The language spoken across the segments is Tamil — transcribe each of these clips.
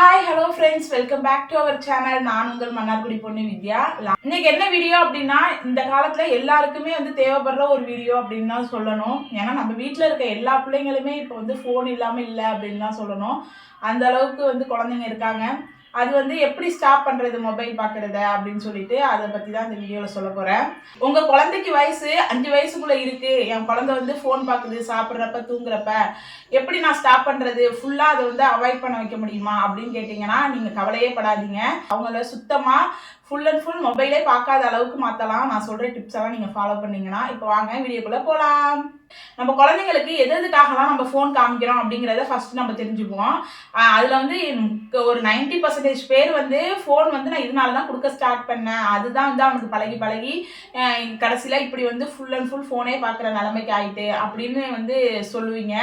Hi hello friends welcome back to our channel நான் உங்கள் மன்னார்குடி பொண்ணு வித்யா. இன்னைக்கு என்ன வீடியோ அப்படின்னா இந்த காலத்தில் எல்லாருக்குமே வந்து தேவைப்படுற ஒரு வீடியோ அப்படின்னு தான் சொல்லணும். ஏன்னா நம்ம வீட்டில் இருக்க எல்லா பிள்ளைங்களுமே இப்போ வந்து ஃபோன் இல்லாமல் இல்லை அப்படின்னு தான் சொல்லணும். அந்த அளவுக்கு வந்து குழந்தைங்க இருக்காங்க. அது வந்து எப்படி ஸ்டாப் பண்ணுறது மொபைல் பார்க்குறத அப்படின்னு சொல்லிட்டு அதை பற்றி தான் இந்த வீடியோவில் சொல்ல போகிறேன் உங்கள் குழந்தைக்கு வயசு அஞ்சு வயசுக்குள்ளே இருக்குது என் குழந்தை வந்து ஃபோன் பார்க்குது சாப்பிட்றப்ப தூங்குறப்ப. எப்படி நான் ஸ்டாப் பண்ணுறது ஃபுல்லாக அதை வந்து அவாய்ட் பண்ண வைக்க முடியுமா அப்படின்னு கேட்டிங்கன்னா நீங்கள் கவலையே படாதீங்க. அவங்கள சுத்தமாக ஃபுல் அண்ட் ஃபுல் மொபைலே பார்க்காத அளவுக்கு மாற்றலாம் நான் சொல்கிற டிப்ஸ் எல்லாம் நீங்கள் ஃபாலோ பண்ணீங்கன்னா இப்போ வாங்க வீடியோக்குள்ளே போகலாம் நம்ம குழந்தைங்களுக்கு எது எதுக்காகலாம் நம்ம ஃபோன் காமிக்கிறோம் அப்படிங்கிறத ஃபர்ஸ்ட் நம்ம தெரிஞ்சுக்குவோம். அதில் வந்து ஒரு நைன்டி பர்சன்டேஜ் பேர் வந்து ஃபோன் வந்து நான் இதனால தான் கொடுக்க ஸ்டார்ட் பண்ணேன். அதுதான் வந்து அவனுக்கு பழகி பழகி கடைசியில் இப்படி வந்து ஃபுல் அண்ட் ஃபுல் ஃபோனே பார்க்குற நிலைமைக்கு ஆயிட்டு அப்படின்னு வந்து சொல்லுவீங்க.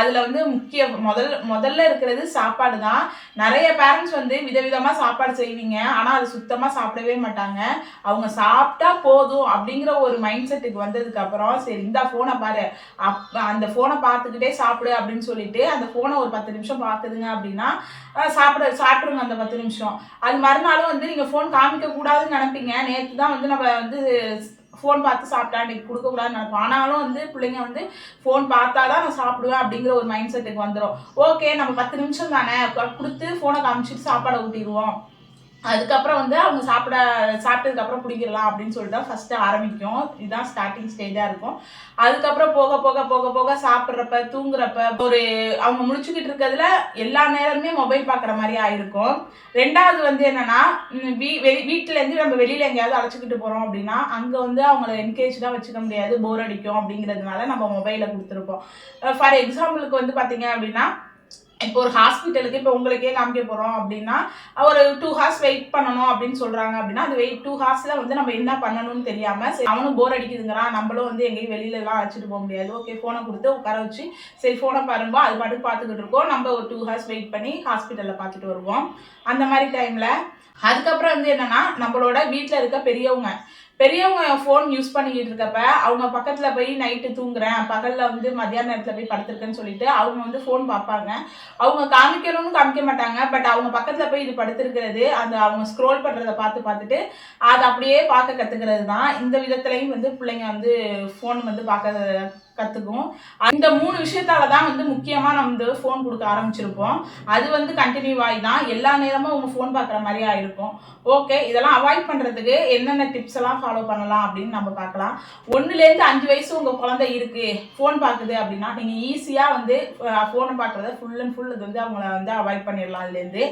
அதில் வந்து முக்கிய முதல் முதல்ல இருக்கிறது சாப்பாடு தான் நிறைய பேரண்ட்ஸ் வந்து விதவிதமாக சாப்பாடு செய்வீங்க. ஆனால் அது சுத்தமாக சாப்பிடவே மாட்டாங்க. அவங்க சாப்பிட்டா போதும் அப்படிங்கிற ஒரு மைண்ட் செட்டுக்கு வந்ததுக்கு அப்புறம் சரி இந்த ஃபோனை பாரு. அப் அந்த ஃபோனை பார்த்துக்கிட்டே சாப்பிடு அப்படின்னு சொல்லிட்டு அந்த ஃபோனை ஒரு பத்து நிமிஷம் பார்க்குதுங்க அப்படின்னா சாப்பிட சாப்பிடுங்க அந்த பத்து நிமிஷம். அது மறுநாளும் வந்து நீங்கள் ஃபோன் காமிக்க கூடாதுன்னு நினைப்பீங்க. நேற்று தான் வந்து நம்ம வந்து ஃபோன் பார்த்து சாப்பிட்டா அன்றைக்கி கொடுக்கக்கூடாதுன்னு நினைப்போம். ஆனாலும் வந்து பிள்ளைங்க வந்து ஃபோன் பார்த்தா தான் நான் சாப்பிடுவேன் அப்படிங்கிற ஒரு மைண்ட் செட்டுக்கு வந்துடும் ஓகே நம்ம பத்து நிமிஷம் தானே. கொடுத்து ஃபோனை காமிச்சிட்டு சாப்பாடை ஊட்டிடுவோம். அதுக்கப்புறம் வந்து அவங்க சாப்பிட சாப்பிட்டதுக்கு அப்புறம் பிடிக்கலாம் அப்படின்னு சொல்லிட்டு தான் ஃபர்ஸ்ட் ஆரம்பிக்கும். இதுதான் ஸ்டார்டிங் ஸ்டேஜாக இருக்கும். அதுக்கப்புறம் போக போக போக போக சாப்பிட்றப்ப தூங்குறப்ப ஒரு அவங்க முடிச்சுக்கிட்டு இருக்கிறதுல எல்லா நேரமுமே மொபைல் பார்க்குற மாதிரி ஆயிருக்கும் ரெண்டாவது வந்து என்னன்னா வீ வெளி வீட்டிலேருந்து நம்ம வெளியில எங்கேயாவது அழைச்சிக்கிட்டு போறோம் அப்படின்னா அங்க வந்து அவங்கள தான் வச்சுக்க முடியாது. போர் அடிக்கும் அப்படிங்கிறதுனால நம்ம மொபைலை கொடுத்துருப்போம். ஃபார் எக்ஸாம்பிளுக்கு வந்து பாத்தீங்க அப்படின்னா இப்போ ஒரு ஹாஸ்பிட்டலுக்கு இப்போ உங்களுக்கே காமிக்க போகிறோம் அப்படின்னா ஒரு டூ ஹார்ஸ் வெயிட் பண்ணணும் அப்படின்னு சொல்கிறாங்க அப்படின்னா அந்த வெயிட் டூ ஹார்ஸில் வந்து நம்ம என்ன பண்ணணும்னு தெரியாமல் சரி அவனும் போர் அடிக்குதுங்கிறான் நம்மளும் வந்து எங்கேயும் வெளியிலலாம் அழைச்சிட்டு போக முடியாது. ஓகே ஃபோனை கொடுத்து உட்கார வச்சு சரி ஃபோனை பாருங்க அது பாட்டுக்கு பார்த்துக்கிட்டு இருக்கோம். நம்ம ஒரு டூ ஹார்ஸ் வெயிட் பண்ணி ஹாஸ்பிட்டலில் பார்த்துட்டு வருவோம். அந்த மாதிரி டைமில் அதுக்கப்புறம் வந்து என்னென்னா நம்மளோட வீட்டில் இருக்க பெரியவங்க பெரியவங்க ஃபோன் யூஸ் பண்ணிக்கிட்டு இருக்கப்ப அவங்க பக்கத்தில் போய் நைட்டு தூங்குறேன் பகலில் வந்து மத்தியான நேரத்தில் போய் படுத்திருக்கேன்னு சொல்லிட்டு அவங்க வந்து ஃபோன் பார்ப்பாங்க. அவங்க காமிக்கணும்னு காமிக்க மாட்டாங்க பட் அவங்க பக்கத்தில் போய் இது படுத்திருக்கிறது அந்த அவங்க ஸ்க்ரோல் பண்ணுறத பார்த்து பார்த்துட்டு அதை அப்படியே பார்க்க கற்றுக்கிறது தான் இந்த விதத்துலையும் வந்து பிள்ளைங்க வந்து ஃபோன் வந்து பார்க்க கற்றுக்கும் அந்த மூணு விஷயத்தால தான் வந்து முக்கியமாக நம்ம வந்து ஃபோன் கொடுக்க ஆரம்பிச்சிருப்போம். அது வந்து கண்டினியூ ஆகி தான் எல்லா நேரமும் அவங்க ஃபோன் பார்க்குற மாதிரி ஆயிருக்கும் ஓகே இதெல்லாம் அவாய்ட் பண்ணுறதுக்கு என்னென்ன டிப்ஸ் எல்லாம் ஃபாலோ பண்ணலாம் அப்படின்னு நம்ம பார்க்கலாம். ஒன்றுலேருந்து அஞ்சு வயசு உங்கள் குழந்தை இருக்குது ஃபோன் பார்க்குது அப்படின்னா நீங்கள் ஈஸியாக வந்து ஃபோனை பார்க்குறத ஃபுல் அண்ட் ஃபுல் இது வந்து அவங்கள வந்து அவாய்ட் பண்ணிடலாம் அதுலேருந்து.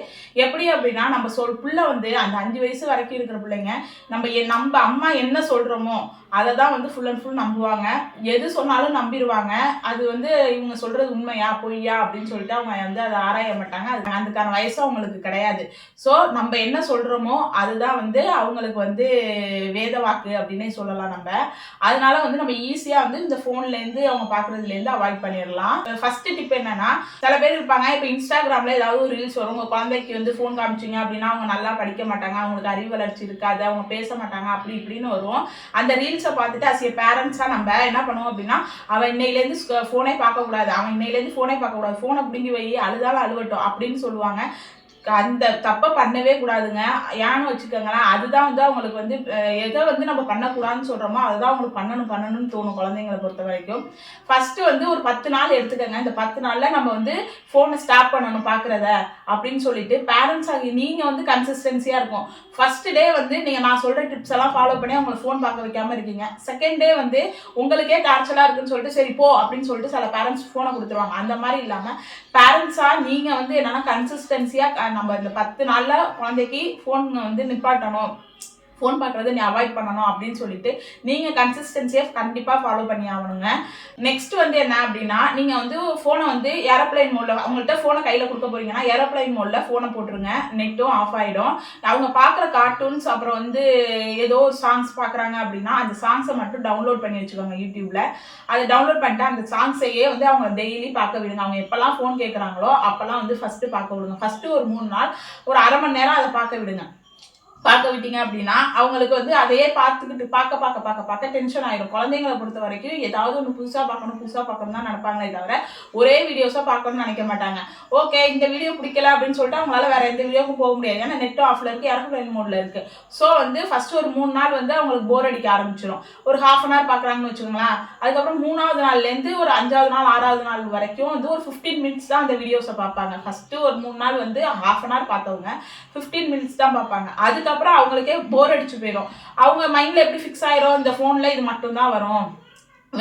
எப்படி அப்படின்னா நம்ம சொல் பிள்ளை வந்து அந்த அஞ்சு வயசு வரைக்கும் இருக்கிற பிள்ளைங்க நம்ம நம்ம அம்மா என்ன சொல்கிறோமோ அதை தான் வந்து ஃபுல் அண்ட் ஃபுல் நம்புவாங்க. எது சொன்னாலும் நம்பிடுவாங்க அது வந்து இவங்க சொல்கிறது உண்மையா பொய்யா அப்படின்னு சொல்லிட்டு அவங்க வந்து அதை ஆராய மாட்டாங்க. அது அதுக்கான வயசு அவங்களுக்கு கிடையாது. ஸோ நம்ம என்ன சொல்கிறோமோ அதுதான் வந்து அவங்களுக்கு வந்து வேத வாக்கு அப்படின்னே சொல்லலாம் நம்ம. அதனால வந்து நம்ம ஈஸியாக வந்து இந்த ஃபோன்லேருந்து அவங்க பார்க்குறதுலேருந்து அவாய்ட் பண்ணிடலாம். ஃபர்ஸ்ட் டிப் என்னன்னா சில பேர் இருப்பாங்க. இப்போ இன்ஸ்டாகிராமில் ஏதாவது ஒரு ரீல்ஸ் வரும். உங்க குழந்தைக்கு வந்து ஃபோன் காமிச்சிங்க அப்படின்னா அவங்க நல்லா படிக்க மாட்டாங்க. அவங்களுக்கு அறிவு வளர்ச்சி இருக்காது. அவங்க பேச மாட்டாங்க. அப்படி இப்படின்னு வரும். அந்த ரீல்ஸை பார்த்துட்டு அசிய பேரண்ட்ஸாக நம்ம என்ன பண்ணுவோம் அப்படின்னா அவன் இன்னையிலேருந்து ஃபோனே பார்க்கக்கூடாது. அவன் இன்னையிலேருந்து ஃபோனே பார்க்கக்கூடாது. ஃபோனை பிடிங்கி வை அழுதாலும் அழுவட்டும் அப்படின்னு சொல்லுவாங்க. அந்த தப்பை பண்ணவே கூடாதுங்க. ஏன்னு வச்சுக்கோங்களேன் அதுதான் வந்து அவங்களுக்கு வந்து எதை வந்து நம்ம பண்ணக்கூடாதுன்னு சொல்கிறோமோ அதுதான் அவங்களுக்கு பண்ணணும் பண்ணணும்னு தோணும் குழந்தைங்களை பொறுத்த வரைக்கும். ஃபஸ்ட்டு வந்து ஒரு பத்து நாள் எடுத்துக்கோங்க. இந்த பத்து நாளில் நம்ம வந்து ஃபோனை ஸ்டாப் பண்ணணும் பார்க்குறத அப்படின்னு சொல்லிட்டு பேரண்ட்ஸ் ஆகி நீங்கள் வந்து கன்சிஸ்டன்சியாக இருக்கும் ஃபர்ஸ்ட் டே வந்து நீங்கள் நான் சொல்கிற டிப்ஸ் எல்லாம் ஃபாலோ பண்ணி அவங்களை ஃபோன் பார்க்க வைக்காமல் இருக்கீங்க. செகண்ட் டே வந்து உங்களுக்கே டார்ச்சலாக இருக்குன்னு சொல்லிட்டு சரி போ அப்படின்னு சொல்லிட்டு சில பேரண்ட்ஸ் ஃபோனை கொடுத்துருவாங்க. அந்த மாதிரி இல்லாமல் பேரண்ட்ஸாக நீங்கள் வந்து என்னென்னா கன்சிஸ்டன்சியாக நம்ம இந்த பத்து நாளில் குழந்தைக்கு ஃபோன் வந்து நிப்பாட்டணும். ஃபோன் பார்க்குறத நீ அவாய்ட் பண்ணணும் அப்படின்னு சொல்லிட்டு நீங்கள் கன்சிஸ்டன்சியாக கண்டிப்பாக ஃபாலோ பண்ணி ஆகணுங்க. நெக்ஸ்ட் வந்து என்ன அப்படின்னா நீங்கள் வந்து ஃபோனை வந்து ஏரோப்ளைன் மோடில் அவங்கள்ட்ட ஃபோனை கையில் கொடுக்க போறீங்கன்னா ஏரோப்ளைன் மோடில் ஃபோனை போட்டுருங்க. நெட்டும் ஆஃப் ஆகிடும் அவங்க பார்க்குற கார்ட்டூன்ஸ் அப்புறம் வந்து ஏதோ சாங்ஸ் பார்க்குறாங்க அப்படின்னா அந்த சாங்ஸை மட்டும் டவுன்லோட் பண்ணி வச்சுக்கோங்க யூடியூப்பில் அதை டவுன்லோட் பண்ணிட்டு அந்த சாங்ஸையே வந்து அவங்க டெய்லி பார்க்க விடுங்க. அவங்க எப்போல்லாம் ஃபோன் கேட்குறாங்களோ அப்போல்லாம் வந்து ஃபஸ்ட்டு பார்க்க விடுங்க. ஃபஸ்ட்டு ஒரு மூணு நாள் ஒரு அரை மணி நேரம் அதை பார்க்க விடுங்க. பார்க்க விட்டீங்க அப்படின்னா அவங்களுக்கு வந்து அதையே பார்த்துக்கிட்டு பார்க்க பார்க்க பார்க்க பார்க்க டென்ஷன் ஆயிடும். குழந்தைங்களை பொறுத்த வரைக்கும் ஏதாவது ஒன்று புதுசாக பார்க்கணும் புதுசாக பார்க்கணும் தான் நினைப்பாங்களே தவிர ஒரே வீடியோஸாக பார்க்கணும்னு நினைக்க மாட்டாங்க. ஓகே இந்த வீடியோ பிடிக்கல அப்படின்னு சொல்லிட்டு அவங்களால வேற எந்த வீடியோக்கும் போக முடியாது. ஏன்னா நெட் ஆஃப்ல இருக்கு ஏர்ஃப்ளைன் மோட்ல இருக்கு. ஸோ வந்து ஃபர்ஸ்ட் ஒரு மூணு நாள் வந்து அவங்களுக்கு போர் அடிக்க ஆரம்பிச்சிடும் ஒரு ஹாஃப் அன் ஹவர் பார்க்குறாங்கன்னு வச்சுக்கோங்களேன் அதுக்கப்புறம் மூணாவது நாள்லேருந்து ஒரு அஞ்சாவது நாள் ஆறாவது நாள் வரைக்கும் வந்து ஒரு ஃபிஃப்டீன் மினிட்ஸ் தான் அந்த வீடியோஸை பார்ப்பாங்க. ஃபர்ஸ்ட் ஒரு மூணு நாள் வந்து ஹாஃப் அன் ஹவர் பார்த்தவங்க ஃபிஃப்டீன் மினிட்ஸ் தான் பார்ப்பாங்க. அதுக்கப்புறம் அவங்களுக்கே போர் அடிச்சு போயிடும். அவங்க மைண்ட்ல எப்படி ஃபிக்ஸ் ஆயிரும்? இந்த ஃபோனில் இது மட்டும்தான் வரும்.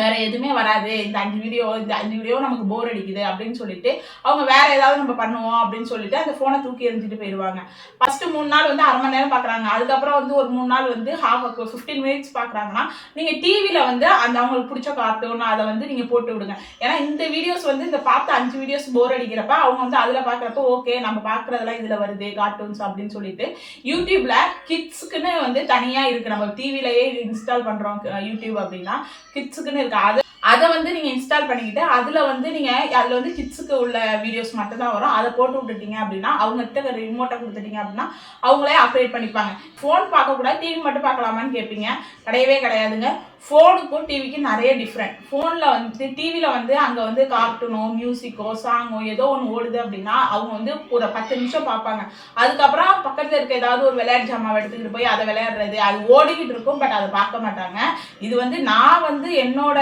வேற எதுவுமே வராது. இந்த அஞ்சு வீடியோ இந்த அஞ்சு வீடியோ நமக்கு போர் அடிக்குது அப்படின்னு சொல்லிட்டு அவங்க வேற ஏதாவது நம்ம பண்ணுவோம் அப்படின்னு சொல்லிட்டு அந்த ஃபோனை தூக்கி எறிஞ்சிட்டு போயிடுவாங்க ஃபர்ஸ்ட் மூணு நாள் வந்து அரை மணி நேரம் பார்க்குறாங்க அதுக்கப்புறம் வந்து ஒரு மூணு நாள் வந்து ஹாஃப் ஃபிஃப்டீன் மினிட்ஸ் பார்க்குறாங்கன்னா நீங்கள் டிவியில் வந்து அந்த அவங்களுக்கு பிடிச்ச கார்ட்டூன் அதை வந்து நீங்கள் போட்டு விடுங்க. ஏன்னா இந்த வீடியோஸ் வந்து இந்த பார்த்த அஞ்சு வீடியோஸ் போர் அடிக்கிறப்ப அவங்க வந்து அதில் பாக்குறப்ப ஓகே நம்ம பாக்குறதெல்லாம் இதில் வருது கார்ட்டூன்ஸ் அப்படின்னு சொல்லிட்டு யூடியூப்ல கிட்ஸுக்குன்னு வந்து தனியாக இருக்கு. நம்ம டிவிலயே இன்ஸ்டால் பண்ணுறோம் யூடியூப் அப்படின்னா கிட்ஸுக்குன்னு இருக்கு அது அதை வந்து நீங்கள் இன்ஸ்டால் பண்ணிக்கிட்டு அதில் வந்து நீங்கள் அதில் வந்து கிட்ஸுக்கு உள்ள வீடியோஸ் மட்டும் தான் வரும். அதை போட்டு விட்டுட்டீங்க அப்படின்னா அவங்ககிட்ட ரிமோட்டை கொடுத்துட்டீங்க அப்படின்னா அவங்களே ஆப்ரேட் பண்ணிப்பாங்க. ஃபோன் பார்க்கக்கூடாது டிவி மட்டும் பார்க்கலாமான்னு கேட்பீங்க. கிடையவே கிடையாதுங்க. ஃபோனுக்கும் டிவிக்கும் நிறைய டிஃப்ரெண்ட் ஃபோனில் வந்து டிவியில் வந்து அங்கே வந்து கார்ட்டூனோ மியூசிக்கோ சாங்கோ ஏதோ ஒன்று ஓடுது அப்படின்னா அவங்க வந்து ஒரு பத்து நிமிஷம் பார்ப்பாங்க. அதுக்கப்புறம் பக்கத்தில் இருக்க ஏதாவது ஒரு விளையாட்டு ஜாமாவை எடுத்துக்கிட்டு போய் அதை விளையாடுறது அது ஓடிக்கிட்டு இருக்கும் பட் அதை பார்க்க மாட்டாங்க. இது வந்து நான் வந்து என்னோட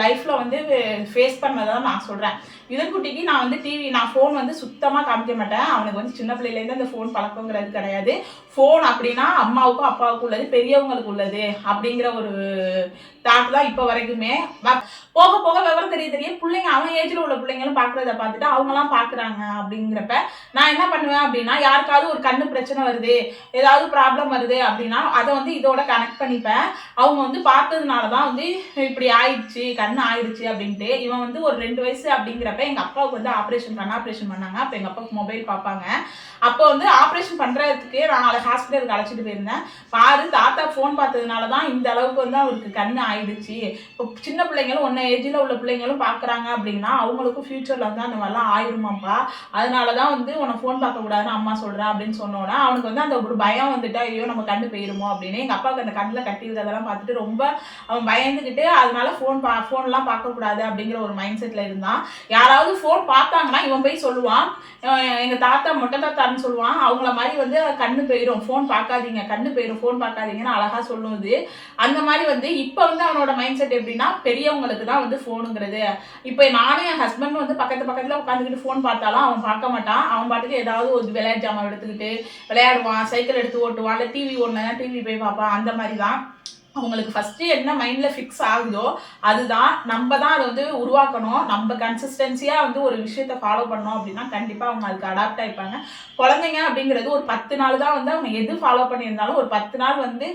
லைஃப்பில் வந்து ஃபேஸ் பண்ணதை தான் நான் சொல்கிறேன் யுதன்குட்டிக்கு நான் வந்து டிவி நான் ஃபோன் வந்து சுத்தமாக காமிக்க மாட்டேன். அவனுக்கு வந்து சின்ன பிள்ளையிலேருந்து அந்த ஃபோன் பழக்கங்கிறது கிடையாது. ஃபோன் அப்படின்னா அம்மாவுக்கும் அப்பாவுக்கும் உள்ளது பெரியவங்களுக்கு உள்ளது அப்படிங்கிற ஒரு தாட் தான் இப்போ வரைக்குமே. போக போக விவரம் தெரிய தெரிய பிள்ளைங்க அவன் ஏஜில் உள்ள பிள்ளைங்களும் பார்க்குறத பார்த்துட்டு அவங்களாம் பார்க்குறாங்க அப்படிங்கிறப்ப நான் என்ன பண்ணுவேன் அப்படின்னா யாருக்காவது ஒரு கண்ணு பிரச்சனை வருது ஏதாவது ப்ராப்ளம் வருது அப்படின்னா அதை வந்து இதோட கனெக்ட் பண்ணிப்பேன். அவங்க வந்து பார்த்ததுனால தான் வந்து இப்படி ஆயிடுச்சு கண்ணு ஆயிடுச்சு அப்படின்ட்டு இவன் வந்து ஒரு ரெண்டு வயசு அப்படிங்கிறப்ப எங்கள் அப்பாவுக்கு வந்து ஆப்ரேஷன் பண்ண ஆப்ரேஷன் பண்ணாங்க. அப்போ எங்கள் அப்பாவுக்கு மொபைல் பார்ப்பாங்க. அப்போ வந்து ஆப்ரேஷன் பண்ணுறதுக்கு நான் அதை ஹாஸ்பிட்டலுக்கு அழைச்சிட்டு போயிருந்தேன். பாரு தாத்தா ஃபோன் பார்த்ததுனால தான் இந்த அளவுக்கு வந்து அவருக்கு கண் ஆயிடுச்சு. இப்போ சின்ன பிள்ளைங்களும் ஒன்றை ஏஜில் உள்ள பிள்ளைங்களும் பார்க்குறாங்க அப்படின்னா அவங்களுக்கும் ஃப்யூச்சரில் வந்து அந்த மாதிரிலாம் ஆயிருமாப்பா அதனால தான் வந்து உன்னை ஃபோன் பார்க்கக்கூடாதுன்னு அம்மா சொல்கிறேன் அப்படின்னு சொன்னோன்னே அவனுக்கு வந்து அந்த ஒரு பயம் வந்துட்டா ஐயோ நம்ம கண்ணு போயிருமோ அப்படின்னு. எங்கள் அப்பாவுக்கு அந்த கண்ணில் கட்டியிருக்கிறதெல்லாம் பார்த்துட்டு ரொம்ப அவன் பயந்துக்கிட்டு அதனால ஃபோன் பா ஃபோன்லாம் பார்க்கக்கூடாது அப்படிங்கிற ஒரு மைண்ட் செட்டில் இருந்தான். யாராவது ஃபோன் பார்த்தாங்கன்னா இவன் போய் சொல்லுவான் எங்கள் தாத்தா மொட்டை தாத்தா தாத்தான்னு சொல்லுவான். அவங்கள மாதிரி வந்து கண்ணு போயிடும் ஃபோன் பார்க்காதீங்க கண்ணு போயிடும் ஃபோன் பார்க்காதீங்கன்னு அழகா சொல்லுவது. அந்த மாதிரி வந்து இப்போ வந்து அவனோட மைண்ட் செட் எப்படின்னா பெரியவங்களுக்கு தான் வந்து ஃபோனுங்கிறது இப்போ நானும் என் ஹஸ்பண்ட் வந்து பக்கத்து பக்கத்தில் உட்காந்துக்கிட்டு ஃபோன் பார்த்தாலும் அவன் பார்க்க மாட்டான். அவன் பாட்டுக்கு ஏதாவது ஒரு விளையாட்டு ஜாமான் எடுத்துக்கிட்டு விளையாடுவான். சைக்கிள் எடுத்து ஓட்டுவான். இல்லை டிவி ஓடுனா டிவி போய் பார்ப்பான். அந்த மாதிரி தான். அவங்களுக்கு ஃபஸ்ட்டு என்ன மைண்டில் ஃபிக்ஸ் ஆகுதோ அதுதான். நம்ம தான் அதை வந்து உருவாக்கணும். நம்ம கன்சிஸ்டன்சியாக வந்து ஒரு விஷயத்த ஃபாலோ பண்ணோம் அப்படின்னா கண்டிப்பாக அவங்க அதுக்கு அடாப்ட் ஆகிப்பாங்க குழந்தைங்க அப்படிங்கிறது ஒரு பத்து நாள் தான் வந்து அவங்க எது ஃபாலோ பண்ணியிருந்தாலும் ஒரு பத்து நாள் வந்து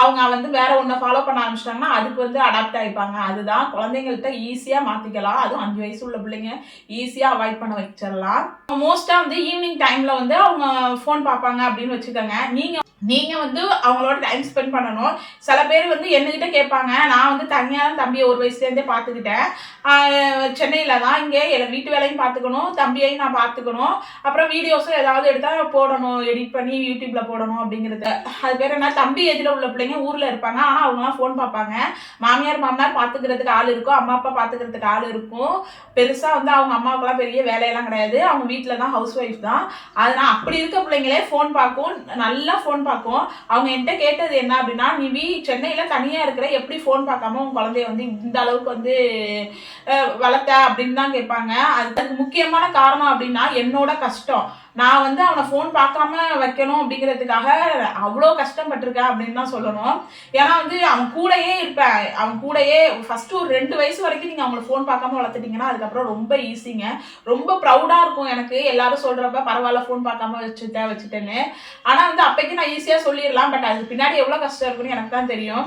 அவங்க வந்து வேற ஒன்றை ஃபாலோ பண்ண ஆரம்பிச்சிட்டாங்கன்னா அதுக்கு வந்து அடாப்ட் ஆகிப்பாங்க அதுதான் குழந்தைங்கள்ட்ட ஈஸியாக மாற்றிக்கலாம் அதுவும் அஞ்சு வயசு உள்ள பிள்ளைங்க ஈஸியாக அவாய்ட் பண்ண வச்சிடலாம். மோஸ்ட்டாக வந்து ஈவினிங் டைமில் வந்து அவங்க ஃபோன் பார்ப்பாங்க அப்படின்னு வச்சுக்கோங்க. நீங்கள் நீங்கள் வந்து அவங்களோட டைம் ஸ்பெண்ட் பண்ணணும். சில பேர் வந்து என்கிட்ட கேட்பாங்க நான் வந்து தனியாக தம்பியை ஒரு வயசுலேருந்தே பார்த்துக்கிட்டேன். சென்னையில் தான் இங்கே எல்லாம் வீட்டு வேலையும் பார்த்துக்கணும் தம்பியையும் நான் பார்த்துக்கணும். அப்புறம் வீடியோஸும் ஏதாவது எடுத்தால் போடணும் எடிட் பண்ணி யூடியூப்பில் போடணும் அப்படிங்கிறது. அது பேர் என்ன? தம்பி ஏஜில் உள்ள பிள்ளைங்க ஊரில் இருப்பாங்க. ஆனால் அவங்களாம் ஃபோன் பார்ப்பாங்க. மாமியார் மாமனார் பார்த்துக்கிறதுக்கு ஆள் இருக்கும். அம்மா அப்பா பார்த்துக்கிறதுக்கு ஆள் இருக்கும். பெருசாக வந்து அவங்க அம்மாவுக்குலாம் பெரிய வேலையெல்லாம் கிடையாது. அவங்க வீட்டில் தான் ஹவுஸ் ஒய்ஃப் தான். அதனால் அப்படி இருக்க பிள்ளைங்களே ஃபோன் பார்க்கும். நல்லா ஃபோன் பார்க்கும். அவங்க என்கிட்ட கேட்டது என்ன அப்படின்னா நீ சென்னையில் தனியாக இருக்கிற எப்படி ஃபோன் பார்க்காம உன் குழந்தைய வந்து இந்த அளவுக்கு வந்து வளர்த்த? அப்படின்னு தான் கேட்பாங்க. அதுக்கு முக்கியமான காரணம் அப்படின்னா என்னோட கஷ்டம். நான் வந்து அவனை ஃபோன் பார்க்காம வைக்கணும் அப்படிங்கிறதுக்காக அவ்வளோ கஷ்டப்பட்டிருக்கேன் அப்படின்னு தான் சொல்லணும். ஏன்னா வந்து அவன் கூடயே இருப்பேன். அவன் கூடயே ஃபஸ்ட்டு ஒரு ரெண்டு வயசு வரைக்கும் நீங்கள் அவங்கள ஃபோன் பார்க்காம வளர்த்துட்டீங்கன்னா அதுக்கப்புறம் ரொம்ப ஈஸிங்க ரொம்ப ப்ரௌடாக இருக்கும் எனக்கு. எல்லாரும் சொல்கிறப்ப பரவாயில்ல ஃபோன் பார்க்காம வச்சுட்டேன் வச்சுட்டேன்னு. ஆனால் வந்து அப்போக்கி நான் ஈஸியாக சொல்லிடலாம். பட் அதுக்கு பின்னாடி எவ்வளோ கஷ்டம் இருக்குன்னு எனக்கு தான் தெரியும்.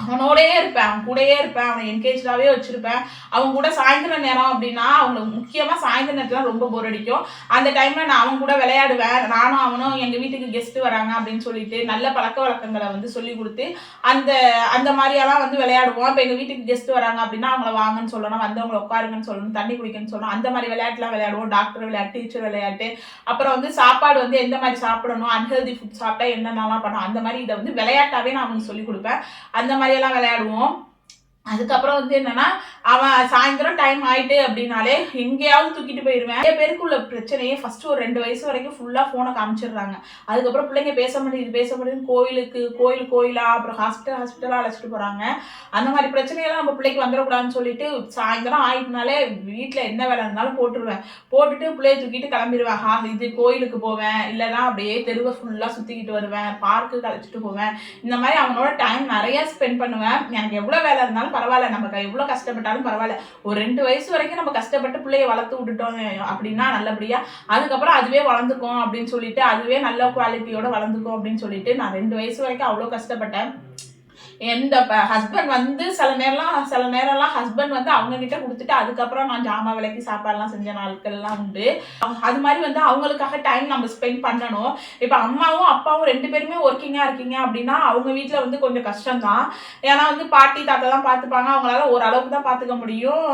அவனோடயே இருப்பேன் அவன் கூடயே இருப்பேன் அவனை என்கேஜாகவே வச்சுருப்பேன். அவங்க கூட சாயந்தர நேரம் அப்படின்னா அவங்களுக்கு முக்கியமாக சாயந்தர நேரத்தில் ரொம்ப போர் அடிக்கும். அந்த டைமில் நான் அவன் கூட விளையாடுவேன் நானும் அவனும் எங்கள் வீட்டுக்கு கெஸ்ட் வராங்க அப்படின்னு சொல்லிட்டு நல்ல பழக்க வழக்கங்களை வந்து சொல்லி கொடுத்து அந்த அந்த மாதிரியெல்லாம் வந்து விளையாடுவோம். இப்போ எங்கள் வீட்டுக்கு கெஸ்ட் வராங்க அப்படின்னா அவங்கள வாங்கன்னு சொல்லணும் வந்தவங்களை உட்காருங்கன்னு சொல்லணும் தண்ணி குடிக்கணும்னு சொல்லணும். அந்த மாதிரி விளையாட்டுலாம் விளையாடுவோம். டாக்டர் விளையாட்டு டீச்சர் விளையாட்டு. அப்புறம் வந்து சாப்பாடு வந்து எந்த மாதிரி சாப்பிடணும் அன்ஹெல்தி ஃபுட் சாப்பிட்டா என்னென்னலாம் பண்ணணும் அந்த மாதிரி இதை வந்து விளையாட்டாகவே நான் அவனுக்கு சொல்லி கொடுப்பேன். அந்த மாதிரி எல்லாம் விளையாடுவோம் அதுக்கப்புறம் வந்து என்னன்னா அவன் சாயந்தரம் டைம் ஆயிட்டு அப்படின்னாலே எங்கேயாவது தூக்கிட்டு போயிடுவேன் நிறைய பேருக்கு உள்ள பிரச்சனையே ஃபர்ஸ்ட் ஒரு ரெண்டு வயசு வரைக்கும் ஃபுல்லா போனை காமிச்சிடுறாங்க. அதுக்கப்புறம் பிள்ளைங்க பேச மாட்டேங்குது பேச மாட்டேங்குது கோயிலுக்கு கோயில் கோயிலா அப்புறம் ஹாஸ்பிட்டல் ஹாஸ்பிட்டலா அழைச்சிட்டு போறாங்க. அந்த மாதிரி பிரச்சனையெல்லாம் நம்ம பிள்ளைக்கு வந்துடக்கூடாதுன்னு சொல்லிட்டு சாயந்தரம் ஆயிட்டுனாலே வீட்டில் என்ன வேலை இருந்தாலும் போட்டுருவேன். போட்டுட்டு பிள்ளைய தூக்கிட்டு கிளம்பிடுவேன். ஹா இது கோயிலுக்கு போவேன். இல்லைன்னா அப்படியே தெருவை ஃபுல்லாக சுற்றிக்கிட்டு வருவேன். பார்க்கு அழைச்சிட்டு போவேன். இந்த மாதிரி அவனோட டைம் நிறைய ஸ்பெண்ட் பண்ணுவேன். எனக்கு எவ்வளோ வேலை இருந்தாலும் பரவாயில்ல. நம்ம எவ்வளோ கஷ்டப்பட்டாலும் பரவாயில்ல. ஒரு ரெண்டு வயசு வரைக்கும் நம்ம கஷ்டப்பட்டு பிள்ளைய வளர்த்து விட்டுட்டோம் அப்படின்னா நல்லபடியா அதுக்கப்புறம் அதுவே வளர்ந்துக்கும் அப்படின்னு சொல்லிட்டு அதுவே நல்ல குவாலிட்டியோட வளர்ந்துக்கும் அப்படின்னு சொல்லிட்டு நான் ரெண்டு வயசு வரைக்கும் அவ்வளோ கஷ்டப்பட்டேன். எந்த ஹஸ்பண்ட் வந்து சில நேரம்லாம் சில நேரம்லாம் ஹஸ்பண்ட் வந்து அவங்க கிட்ட கொடுத்துட்டு அதுக்கப்புறம் நான் ஜாமா விலைக்கு சாப்பாடுலாம் செஞ்ச நாட்கள்லாம் உண்டு. அது மாதிரி வந்து அவங்களுக்காக டைம் நம்ம ஸ்பெண்ட் பண்ணணும். இப்போ அம்மாவும் அப்பாவும் ரெண்டு பேருமே ஒர்க்கிங்காக இருக்கீங்க அப்படின்னா அவங்க வீட்டில் வந்து கொஞ்சம் கஷ்டம்தான். ஏன்னா வந்து பாட்டி தாத்தா தான் பார்த்துப்பாங்க. அவங்களால ஓரளவுக்கு தான் பார்த்துக்க முடியும்.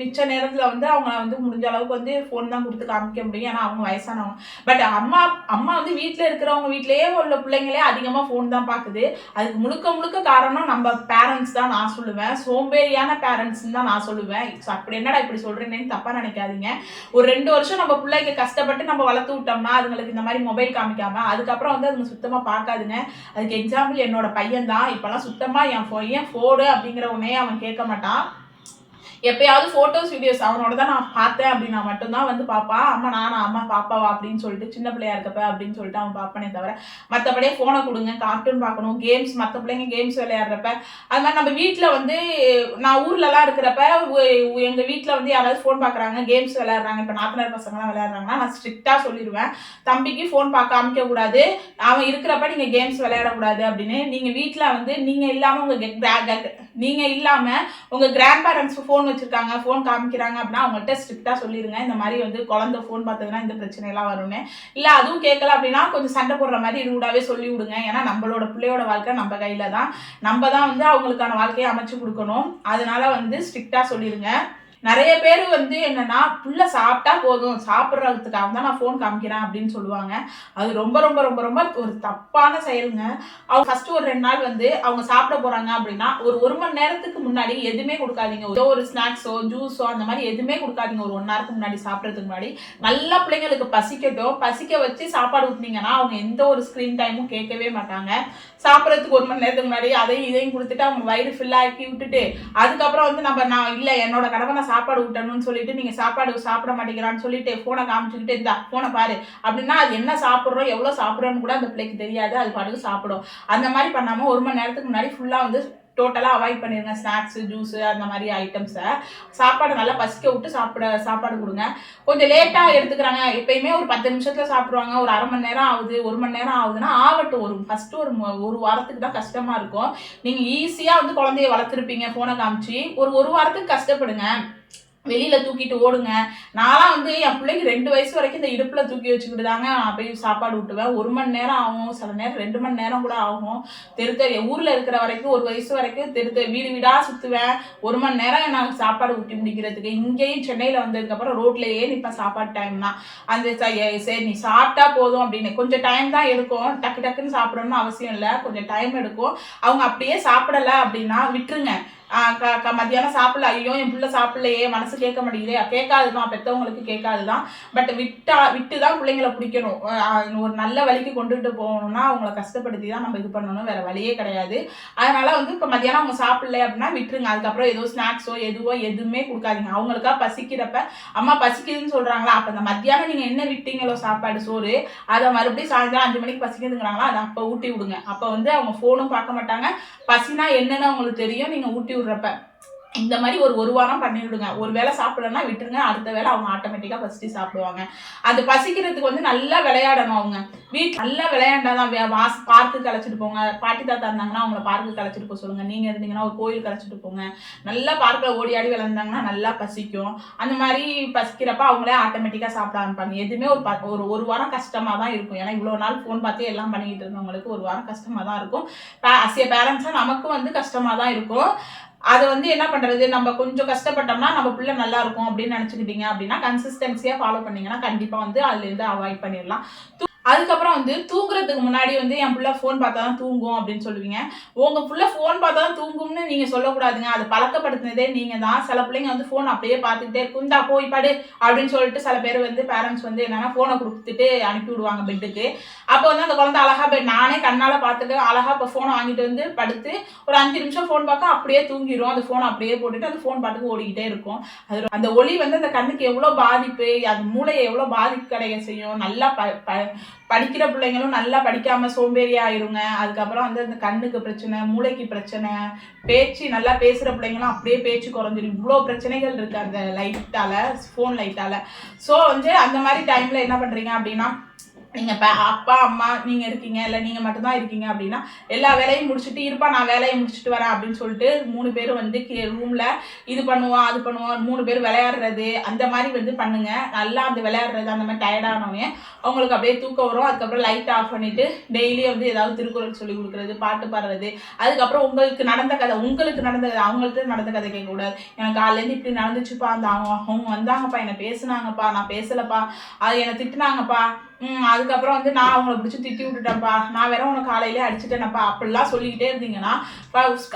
மிச்ச நேரத்தில் வந்து அவங்க வந்து முடிஞ்ச அளவுக்கு வந்து ஃபோன் தான் கொடுத்து காமிக்க முடியும். ஏன்னா அவங்க வயசானவங்க. பட் அம்மா அம்மா வந்து வீட்டில் இருக்கிறவங்க வீட்டிலேயே உள்ள பிள்ளைங்களே அதிகமாக ஃபோன் தான் பார்க்குது அதுக்கு முழுக்க முழுக்க காரணம் நம்ம பேரண்ட்ஸ் தான் நான் சொல்லுவேன். சோம்பேறியான பேரண்ட்ஸ்னு தான் நான் சொல்லுவேன். ஸோ அப்படி என்னடா இப்படி சொல்கிறேன்னு தப்பாக நினைக்காதீங்க. ஒரு ரெண்டு வருஷம் நம்ம பிள்ளைக்கு கஷ்டப்பட்டு நம்ம வளர்த்து விட்டோம்னா அதுங்களுக்கு இந்த மாதிரி மொபைல் காமிக்காமல் அதுக்கப்புறம் வந்து அதுங்க சுத்தமாக பார்க்காதுங்க அதுக்கு எக்ஸாம்பிள் என்னோட பையன் தான் இப்பெல்லாம் சுத்தமாக என் பையன் ஃபோடு அப்படிங்கிற உடனே அவன் கேட்க மாட்டான். எப்பயாவது ஃபோட்டோஸ் வீடியோஸ் அவனோட தான் நான் பார்த்தேன் அப்படின்னா மட்டும்தான் வந்து பாப்பா அம்மா நானா? அம்மா பாப்பாவா? அப்படின்னு சொல்லிட்டு சின்ன பிள்ளையா இருக்கப்ப அப்படின்னு சொல்லிட்டு அவன் பார்ப்பானே தவிர மற்றபடியே ஃபோனை கொடுங்க கார்ட்டூன் பார்க்கணும் கேம்ஸ் மற்ற பிள்ளைங்க கேம்ஸ் விளையாடுறப்ப அது மாதிரி நம்ம வீட்டில் வந்து நான் ஊர்லலாம் இருக்கிறப்ப எங்கள் வீட்டில் வந்து யாராவது ஃபோன் பார்க்குறாங்க கேம்ஸ் விளையாடுறாங்க இப்போ நாத்தனார் பசங்களாம் விளையாடுறாங்கன்னா நான் ஸ்ட்ரிக்டாக சொல்லிடுவேன் தம்பிக்கு ஃபோன் பார்க்க அமைக்கக்கூடாது அவன் இருக்கிறப்ப நீங்கள் கேம்ஸ் விளையாடக்கூடாது அப்படின்னு. நீங்கள் வீட்டில் வந்து நீங்கள் இல்லாமல் உங்கள் நீங்கள் இல்லாமல் உங்கள் கிராண்ட் பேரண்ட்ஸ் ஃபோன் வச்சிருக்காங்க ஃபோன் காமிக்கிறாங்க அப்படின்னா அவங்கள்ட்ட ஸ்ட்ரிக்டாக சொல்லிடுங்க இந்த மாதிரி வந்து குழந்தை ஃபோன் பார்த்ததுன்னா இந்த பிரச்சனைலாம் வரும்னு. இல்லை அதுவும் கேட்கல அப்படின்னா கொஞ்சம் சண்டை போடுற மாதிரி ரூடாகவே சொல்லி விடுங்க. ஏன்னா நம்மளோட பிள்ளையோட வாழ்க்கை நம்ம கையில் தான். நம்ம தான் வந்து அவங்களுக்கான வாழ்க்கையை அமைச்சு கொடுக்கணும். அதனால வந்து ஸ்ட்ரிக்டாக சொல்லிடுங்க நிறைய பேர் வந்து என்னன்னா புள்ள சாப்பிட்டா போதும் சாப்பிட்றதுக்காக தான் நான் ஃபோன் காமிக்கிறேன் அப்படின்னு சொல்லுவாங்க. அது ரொம்ப ரொம்ப ரொம்ப ரொம்ப ஒரு தப்பான செயலுங்க. அவங்க ஃபர்ஸ்ட் ஒரு ரெண்டு நாள் வந்து அவங்க சாப்பிட போறாங்க அப்படின்னா ஒரு ஒரு மணி நேரத்துக்கு முன்னாடி எதுவுமே கொடுக்காதீங்க. ஏதோ ஒரு ஸ்நாக்ஸோ ஜூஸோ அந்த மாதிரி எதுவுமே கொடுக்காதீங்க. ஒரு ஒன் ஹவருக்கு முன்னாடி சாப்பிட்றதுக்கு முன்னாடி. நல்லா பிள்ளைங்களுக்கு பசிக்கட்டும். பசிக்க வச்சு சாப்பாடு ஊட்டினீங்கன்னா அவங்க எந்த ஒரு ஸ்க்ரீன் டைமும் கேட்கவே மாட்டாங்க. சாப்பிட்றதுக்கு ஒரு மணி நேரத்துக்கு முன்னாடி அதையும் இதையும் கொடுத்துட்டு அவங்க வயிறு ஃபில்லாக்கி விட்டுட்டு அதுக்கப்புறம் வந்து நம்ம நான் இல்லை என்னோட கடமை நான் சாப்பாடு விட்டணும்னு சொல்லிட்டு நீங்கள் சாப்பாடு சாப்பிட மாட்டேங்கிறான்னு சொல்லிட்டு ஃபோனை காமிச்சுக்கிட்டு இந்த ஃபோனை பாரு. அப்படின்னா அது என்ன சாப்பிட்றோம் எவ்வளோ சாப்பிட்றோன்னு கூட அந்த பிள்ளைக்கு தெரியாது அது பாட்டுக்கு சாப்பிடும். அந்த மாதிரி பண்ணாமல் ஒரு மணி நேரத்துக்கு முன்னாடி ஃபுல்லாக வந்து டோட்டலாக அவாய்ட் பண்ணிடுங்க ஸ்நாக்ஸு ஜூஸு அந்த மாதிரி ஐட்டம்ஸை சாப்பாடு நல்லா பசிக்க விட்டு சாப்பிட சாப்பாடு கொடுங்க. கொஞ்சம் லேட்டாக எடுத்துக்கிறாங்க. எப்பயுமே ஒரு பத்து நிமிஷத்தில் சாப்பிடுவாங்க. ஒரு அரை மணி நேரம் ஆகுது ஒரு மணி நேரம் ஆகுதுன்னா ஆகட்டும். ஒரு ஃபஸ்ட்டு ஒரு ஒரு வாரத்துக்கு தான் கஷ்டமாக இருக்கும். நீங்கள் ஈஸியாக வந்து குழந்தைய வளர்த்துருப்பீங்க ஃபோனை காமிச்சு. ஒரு ஒரு வாரத்துக்கு கஷ்டப்படுங்க. வெளியில தூக்கிட்டு ஓடுங்க. நான்லாம் வந்து என் பிள்ளைக்கு ரெண்டு வயசு வரைக்கும் இந்த இடுப்புல தூக்கி வச்சுக்கிட்டு தாங்க நான் போய் சாப்பாடு விட்டுவேன் ஒரு மணி நேரம் ஆகும். சில நேரம் ரெண்டு மணி நேரம் கூட ஆகும். தெரு தெரு ஊர்ல இருக்கிற வரைக்கும் ஒரு வயசு வரைக்கும் தெரு தெரு வீடு வீடா சுத்துவேன். ஒரு மணி நேரம் நான் சாப்பாடு ஊட்டி முடிக்கிறதுக்கு. இங்கேயும் சென்னையில வந்ததுக்கப்புறம் ரோட்லயே நிப்பேன். சாப்பாடு டைம்னா அந்த சரி நீ சாப்பிட்டா போதும் அப்படின்னு. கொஞ்சம் டைம் தான் எடுக்கும். டக்கு டக்குன்னு சாப்பிடணும்னு அவசியம் இல்லை. கொஞ்சம் டைம் எடுக்கும். அவங்க அப்படியே சாப்பிடல அப்படின்னா விட்டுருங்க. மத்தியானம் சாப்பிடல. ஐயோ என் பிள்ளை சாப்பிடலையே மனசு கேட்க மாட்டேங்குதே. கேட்காதுதான் பெற்றவங்களுக்கு கேட்காது தான் பட் விட்டா விட்டு தான் பிள்ளைங்களை பிடிக்கணும். ஒரு நல்ல வழிக்கு கொண்டுகிட்டு போகணும்னா அவங்கள கஷ்டப்படுத்தி தான் நம்ம இது பண்ணணும். வேற வழியே கிடையாது. அதனால வந்து இப்போ மத்தியானம் அவங்க சாப்பிடல அப்படின்னா விட்டுருங்க. அதுக்கப்புறம் ஏதோ ஸ்நாக்ஸோ எதுவோ எதுவுமே கொடுக்காதீங்க. அவங்களுக்கா பசிக்கிறப்ப அம்மா பசிக்குதுன்னு சொல்கிறாங்களா அப்போ இந்த மத்தியானம் நீங்கள் என்ன விட்டீங்களோ சாப்பாடு சோறு அதை மறுபடியும் சாயந்தரம் அஞ்சு மணிக்கு பசிக்குதுங்கிறாங்களா? அதை அப்போ ஊட்டி விடுங்க. அப்போ வந்து அவங்க ஃபோனும் பார்க்க மாட்டாங்க. பசினா என்னென்னு அவங்களுக்கு தெரியும். நீங்கள் ஊட்டி விடுறப்ப இந்த மாதிரி ஒரு ஒரு வாரம் பண்ணிவிடுங்க. ஒரு வேளை சாப்பிடலன்னா விட்டுருங்க. அடுத்த வேளை அவங்க ஆட்டோமேட்டிக்காக ஃபஸ்ட்டு சாப்பிடுவாங்க. அது பசிக்கிறதுக்கு வந்து நல்லா விளையாடணும் அவங்க. வீட்டு நல்லா விளையாண்டாதான் வாஸ் பார்க்குக்கு அழைச்சிட்டு போங்க. பாட்டி தாத்தா இருந்தாங்கன்னா அவங்கள பார்க்கு கலைச்சிட்டு போக சொல்லுங்கள் நீங்கள் இருந்தீங்கன்னா ஒரு கோயிலுக்கு அழைச்சிட்டு போங்க. நல்லா பார்க்கில் ஓடி ஆடி விளையாண்டாங்கன்னா நல்லா பசிக்கும். அந்த மாதிரி பசிக்கிறப்ப அவங்களே ஆட்டோமேட்டிக்காக சாப்பிட ஆரம்பிப்பாங்க. எதுவுமே ஒரு ஒரு ஒரு வாரம் கஷ்டமாக தான் இருக்கும். ஏன்னா இவ்வளோ நாள் ஃபோன் பார்த்து எல்லாம் பண்ணிக்கிட்டு இருந்தவங்களுக்கு ஒரு வாரம் கஷ்டமாக தான் இருக்கும் அசிய பேரண்ட்ஸாக நமக்கும் வந்து கஷ்டமாக தான் இருக்கும். அதை வந்து என்ன பண்ணுறது நம்ம கொஞ்சம் கஷ்டப்பட்டோம்னா நம்ம பிள்ளை நல்லா இருக்கும் அப்படின்னு நினச்சிக்கிட்டீங்க அப்படின்னா கன்சிஸ்டன்சியாக ஃபாலோ பண்ணீங்கன்னா கண்டிப்பாக வந்து அதுலேருந்து அவாய்ட் பண்ணிடலாம். அதுக்கப்புறம் வந்து தூங்குறதுக்கு முன்னாடி வந்து என் பிள்ளை ஃபோன் பார்த்தா தான் தூங்கும் அப்படின்னு சொல்லுவீங்க. உங்க பிள்ளை ஃபோன் பார்த்தா தான் தூங்கும்னு நீங்க சொல்லக்கூடாதுங்க. அது பழக்கப்படுத்தினதே நீங்க தான் சில பிள்ளைங்க வந்து ஃபோன் அப்படியே பார்த்துக்கிட்டே இருக்கும். இந்தா போய் படு அப்படின்னு சொல்லிட்டு சில பேர் வந்து பேரண்ட்ஸ் வந்து என்னன்னா ஃபோனை கொடுத்துட்டு அனுப்பி விடுவாங்க பெட்டுக்கு அப்போ வந்து அந்த குழந்தை அழகா போய் நானே கண்ணால பார்த்துட்டு அழகா இப்போ ஃபோனை வாங்கிட்டு வந்து படுத்து ஒரு அஞ்சு நிமிஷம் ஃபோன் பார்க்க அப்படியே தூங்கிடும் அந்த ஃபோன் அப்படியே போட்டுட்டு அந்த ஃபோன் பாட்டுக்கு ஓடிக்கிட்டே இருக்கும். அது அந்த ஒளி வந்து அந்த கண்ணுக்கு எவ்வளோ பாதிப்பு அது மூளையை எவ்வளோ பாதிக்கடைய செய்யும். நல்லா ப ப- படிக்கிற பிள்ளைங்களும் நல்லா படிக்காம சோம்பேறி ஆயிருங்க அதுக்கப்புறம் வந்து அந்த கண்ணுக்கு பிரச்சனை மூளைக்கு பிரச்சனை பேச்சு நல்லா பேசுகிற பிள்ளைங்களும் அப்படியே பேச்சு குறைஞ்சிரும். இவ்வளோ பிரச்சனைகள் இருக்கு அந்த லைட்டால ஃபோன் லைட்டால. ஸோ வந்து அந்த மாதிரி டைம்ல என்ன பண்றீங்க அப்படின்னா நீங்கள் இப்போ அப்பா அம்மா நீங்கள் இருக்கீங்க இல்லை நீங்கள் மட்டும்தான் இருக்கீங்க அப்படின்னா எல்லா வேலையும் முடிச்சுட்டு இருப்பா நான் வேலையை முடிச்சுட்டு வரேன் அப்படின்னு சொல்லிட்டு மூணு பேர் வந்து ரூமில் இது பண்ணுவோம் அது பண்ணுவோம் மூணு பேர் விளையாடுறது அந்த மாதிரி வந்து பண்ணுங்க. நல்லா அந்த விளையாடுறது அந்த மாதிரி டயர்டானவங்க அவங்களுக்கு அப்படியே தூக்கம் வரும். அதுக்கப்புறம் லைட் ஆஃப் பண்ணிவிட்டு டெய்லியும் வந்து ஏதாவது திருக்குறள் சொல்லி கொடுக்குறது பாட்டு பாடுறது. அதுக்கப்புறம் உங்களுக்கு நடந்த கதை உங்களுக்கு நடந்த கதை அவங்கள்ட்ட நடந்த கதை கேட்கக்கூடாது. எனக்கு காலையிலேருந்து இப்படி நடந்துச்சுப்பா அந்த அவங்க அவங்க வந்தாங்கப்பா என்னை பேசுனாங்கப்பா நான் பேசலப்பா அது என்னை திட்டுனாங்கப்பா அதுக்கப்புறம் வந்து நான் அவங்கள பிடிச்சி திட்டி விட்டுட்டேன்ப்பா. நான் வேற உனக்கு காலையிலே அடிச்சுட்டேனப்பா. அப்படிலாம் சொல்லிக்கிட்டே இருந்தீங்கன்னா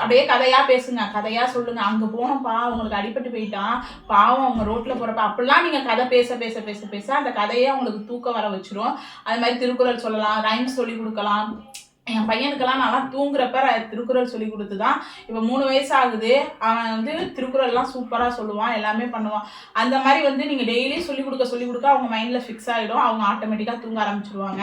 அப்படியே கதையா பேசுங்க. கதையா சொல்லுங்க. அங்க போனோம்ப்பா அவங்களுக்கு அடிபட்டு போயிட்டான். பாவம் அவங்க ரோட்ல போறப்ப அப்படிலாம் நீங்க கதை பேச பேச பேச பேச அந்த கதையே அவங்களுக்கு தூக்கம் வர வச்சிரும். அது மாதிரி திருக்குறள் சொல்லலாம் ரைம்ஸ் சொல்லி கொடுக்கலாம். என் பையனுக்கெல்லாம் நல்லா தூங்குறப்ப திருக்குறள் சொல்லி கொடுத்து தான் இப்போ மூணு வயசு ஆகுது அவன் வந்து திருக்குறள்லாம் சூப்பராக சொல்லுவான். எல்லாமே பண்ணுவான். அந்த மாதிரி வந்து நீங்கள் டெய்லியும் சொல்லி கொடுக்க சொல்லி கொடுக்க அவங்க மைண்டில் ஃபிக்ஸ் ஆகிடும் அவங்க ஆட்டோமேட்டிக்காக தூங்க ஆரம்பிச்சிருவாங்க.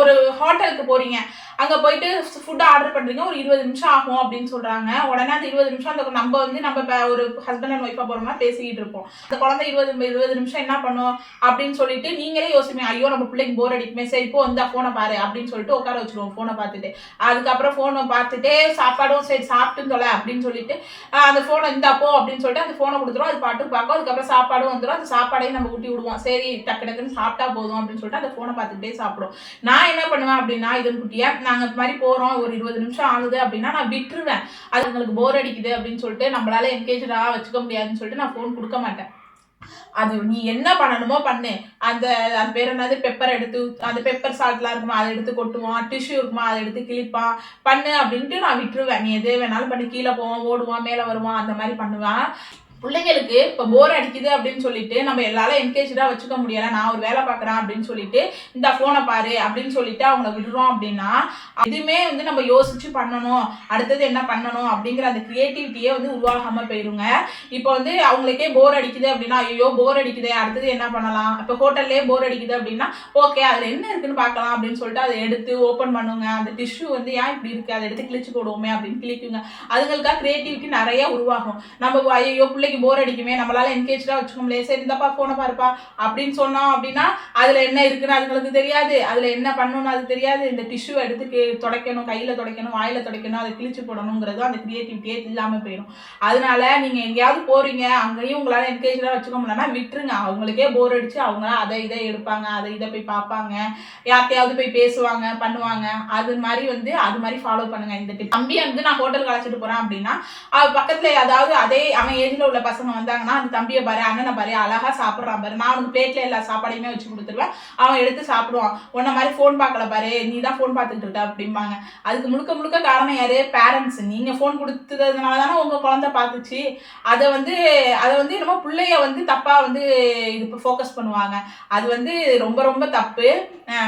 ஒரு ஹோட்டலுக்கு போகிறீங்க அங்கே போயிட்டு ஃபுட் ஆர்டர் பண்ணுறீங்க ஒரு இருபது நிமிஷம் ஆகும் அப்படின்னு சொல்கிறாங்க உடனே அந்த இருபது நிமிஷம் அந்த நம்ம வந்து நம்ம இப்போ ஒரு ஹஸ்பண்ட் அண்ட் ஒய்ஃபாக போகிறோம்னா பேசிக்கிட்டு இருப்போம். அந்த குழந்தை இருபது இருபது நிமிஷம் என்ன பண்ணும் அப்படின்னு சொல்லிட்டு நீங்களே யோசிப்பீங்க. ஐயோ நம்ம பிள்ளைக்கு போர் அடிக்குமே. சரி இப்போ வந்தால் ஃபோனை பாரு அப்படின்னு சொல்லிட்டு உட்கார வச்சுருவோம். ஃபோனை பார்த்துட்டு. அதுக்கப்புறம் ஃபோனை பார்த்துட்டே சாப்பாடும் சரி சாப்பிட்டுன்னு தொலை அப்படின்னு சொல்லிட்டு அந்த ஃபோனை இந்தாப்போ அப்படின்னு சொல்லிட்டு அந்த ஃபோனை கொடுத்துரும். அது பாட்டுக்கு பார்க்கும். அதுக்கப்புறம் சாப்பாடும் வந்துடும் அந்த சாப்பாடையும் நம்ம ஊட்டி விடுவோம். சரி டக்கு டக்குன்னு சாப்பிட்டா போதும் அப்படின்னு சொல்லிட்டு அந்த ஃபோனை பார்த்துட்டே சாப்பிடும். நான் என்ன பண்ணுவேன் அப்படின்னா இதன் குட்டியா நாங்கள் இந்த மாதிரி போகிறோம் ஒரு இருபது நிமிஷம் ஆகுது அப்படின்னா நான் விட்டுருவேன். அது எங்களுக்கு போர் அடிக்குது அப்படின்னு சொல்லிட்டு நம்மளால என்கேஜாக வச்சுக்க முடியாதுன்னு சொல்லிட்டு நான் ஃபோன் கொடுக்க மாட்டேன். அது நீ என்ன பண்ணணுமோ பண்ணு. அந்த அது பேர் என்னது? பெப்பர் எடுத்து அந்த பெப்பர் சால்ட்லாம் இருக்குமா அதை எடுத்து கொட்டுவான். டிஷ்யூ இருக்குமா அதை எடுத்து கிழிப்பான். பண்ணு அப்படின்ட்டு நான் விட்டுருவேன். நீ எது வேணாலும் பண்ணி. கீழே போவான் ஓடுவான் மேலே வருவான். அந்த மாதிரி பண்ணுவேன். பிள்ளைங்களுக்கு இப்போ போர் அடிக்குது அப்படின்னு சொல்லிட்டு நம்ம எல்லாரும் என்கேஜாக வச்சுக்க முடியலை. நான் ஒரு வேலை பார்க்குறேன் அப்படின்னு சொல்லிட்டு இந்த ஃபோனை பாரு அப்படின்னு சொல்லிட்டு அவங்கள விடுறோம் அப்படின்னா இதுவுமே வந்து நம்ம யோசிச்சு பண்ணணும். அடுத்தது என்ன பண்ணணும் அப்படிங்கிற அந்த கிரியேட்டிவிட்டியே வந்து உருவாகாமல் போயிருங்க. இப்போ வந்து அவங்களுக்கே போர் அடிக்குது அப்படின்னா ஐயோ போர் அடிக்குது அடுத்தது என்ன பண்ணலாம்? இப்போ ஹோட்டல்லே போர் அடிக்குது அப்படின்னா ஓகே அதில் என்ன இருக்குன்னு பார்க்கலாம் அப்படின்னு சொல்லிட்டு அதை எடுத்து ஓப்பன் பண்ணுங்க. அந்த டிஷ்யூ வந்து ஏன் இப்படி இருக்கு? அதை எடுத்து கிழிச்சு போடுவோமே அப்படின்னு கிழிக்குங்க. அதுங்களுக்காக கிரியேட்டிவிட்டி நிறைய உருவாகும். நம்ம ஐயோ பிள்ளை பிள்ளைக்கு போர் அடிக்குமே நம்மளால என்கேஜாக வச்சுக்க முடியல சரி இந்தப்பா ஃபோனை பாருப்பா அப்படின்னு சொன்னோம் அப்படின்னா அதில் என்ன இருக்குன்னு அதுங்களுக்கு தெரியாது. அதில் என்ன பண்ணணும்னு அது தெரியாது. இந்த டிஷ்யூ எடுத்து துடைக்கணும் கையில் துடைக்கணும் வாயில் துடைக்கணும் அதை கிழிச்சு போடணுங்கிறது அந்த கிரியேட்டிவிட்டியே இல்லாமல் போயிடும். அதனால நீங்கள் எங்கேயாவது போறீங்க அங்கேயும் உங்களால் என்கேஜாக வச்சுக்க முடியலன்னா விட்டுருங்க. அவங்களுக்கே போர் அடிச்சு அவங்க அதை இதை எடுப்பாங்க அதை இதை போய் பார்ப்பாங்க. யார்கிட்டயாவது போய் பேசுவாங்க பண்ணுவாங்க. அது மாதிரி வந்து அது மாதிரி ஃபாலோ பண்ணுங்க. இந்த தம்பியை வந்து நான் ஹோட்டலுக்கு அழைச்சிட்டு போறேன் அப்படின்னா பக்கத்தில் பக்கத்துல அதாவது அதே அவன் ஏஜ்ல உள்ள பசங்க வந்தாங்கன்னா அந்த தம்பியை பாரு அண்ணனை பாரு அழகா சாப்பிட்றான் பாரு. நான் அவனுக்கு பிளேட்ல எல்லா சாப்பாடையுமே வச்சு கொடுத்துருவேன். அவன் எடுத்து சாப்பிடுவான். உன்ன மாதிரி ஃபோன் பார்க்கல பாரு நீ தான் ஃபோன் பார்த்துட்டு இருக்க அப்படிம்பாங்க. அதுக்கு முழுக்க முழுக்க காரணம் யாரு? பேரண்ட்ஸ் நீங்க ஃபோன் கொடுத்ததுனால தானே உங்க குழந்தை பார்த்துச்சு. அதை வந்து அதை வந்து என்னமோ பிள்ளைய வந்து தப்பா வந்து இது ஃபோக்கஸ் பண்ணுவாங்க. அது வந்து ரொம்ப ரொம்ப தப்பு.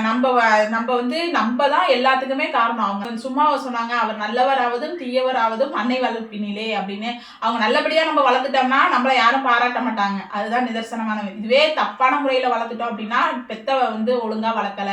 நம்ம நம்ம வந்து நம்ம தான் எல்லாத்துக்குமே காரணம். அவங்க சும்மாவை சொன்னாங்க அவர் நல்லவராவதும் தீயவராவதும் அன்னை வளர்ப்பினிலே அப்படின்னு. அவங்க நல்லபடியா நம்ம வளர்த்துட்டோம்னா நம்மளை யாரும் பாராட்ட மாட்டாங்க. அதுதான் நிதர்சனமான இதுவே தப்பான முறையில் வளர்த்துட்டோம் அப்படின்னா பெத்தவை வந்து ஒழுங்காக வளர்க்கல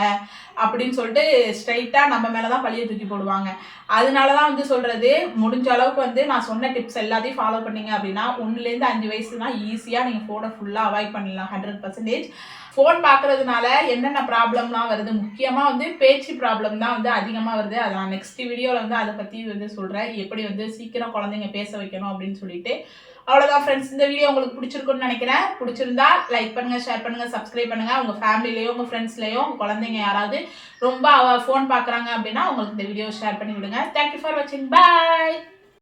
அப்படின்னு சொல்லிட்டு ஸ்ட்ரைட்டாக நம்ம மேலே தான் பழியை தூக்கி போடுவாங்க. அதனால தான் வந்து சொல்கிறது முடிஞ்ச அளவுக்கு வந்து நான் சொன்ன டிப்ஸ் எல்லாத்தையும் ஃபாலோ பண்ணீங்க அப்படின்னா ஒன்றுலேருந்து அஞ்சு வயசுனா ஈஸியாக நீங்கள் ஃபோனை ஃபுல்லாக அவாய்ட் பண்ணலாம் ஹண்ட்ரட் பர்சன்டேஜ் ஃபோன் பார்க்குறதுனால என்னென்ன ப்ராப்ளம்லாம் வருது? முக்கியமாக வந்து பேச்சு ப்ராப்ளம் தான் வந்து அதிகமாக வருது. அதை நான் நெக்ஸ்ட் வீடியோவில் வந்து அதை பற்றி வந்து சொல்கிறேன் எப்படி வந்து சீக்கிரம் குழந்தைங்க பேச வைக்கணும் அப்படின்னு சொல்லிட்டு அவ்வளோதான் ஃப்ரெண்ட்ஸ் இந்த வீடியோ உங்களுக்கு பிடிச்சிருக்குன்னு நினைக்கிறேன். பிடிச்சிருந்தா லைக் பண்ணுங்கள் ஷேர் பண்ணுங்கள் சப்ஸ்கிரைப் பண்ணுங்கள் உங்கள் ஃபேமிலிலேயோ உங்கள் ஃப்ரெண்ட்ஸ்லேயோ உங்கள் குழந்தைங்க யாராவது ரொம்ப ஃபோன் பார்க்குறாங்க அப்படின்னா உங்களுக்கு இந்த வீடியோ ஷேர் பண்ணி விடுங்க. தேங்க்யூ ஃபார் வாட்சிங் பாய்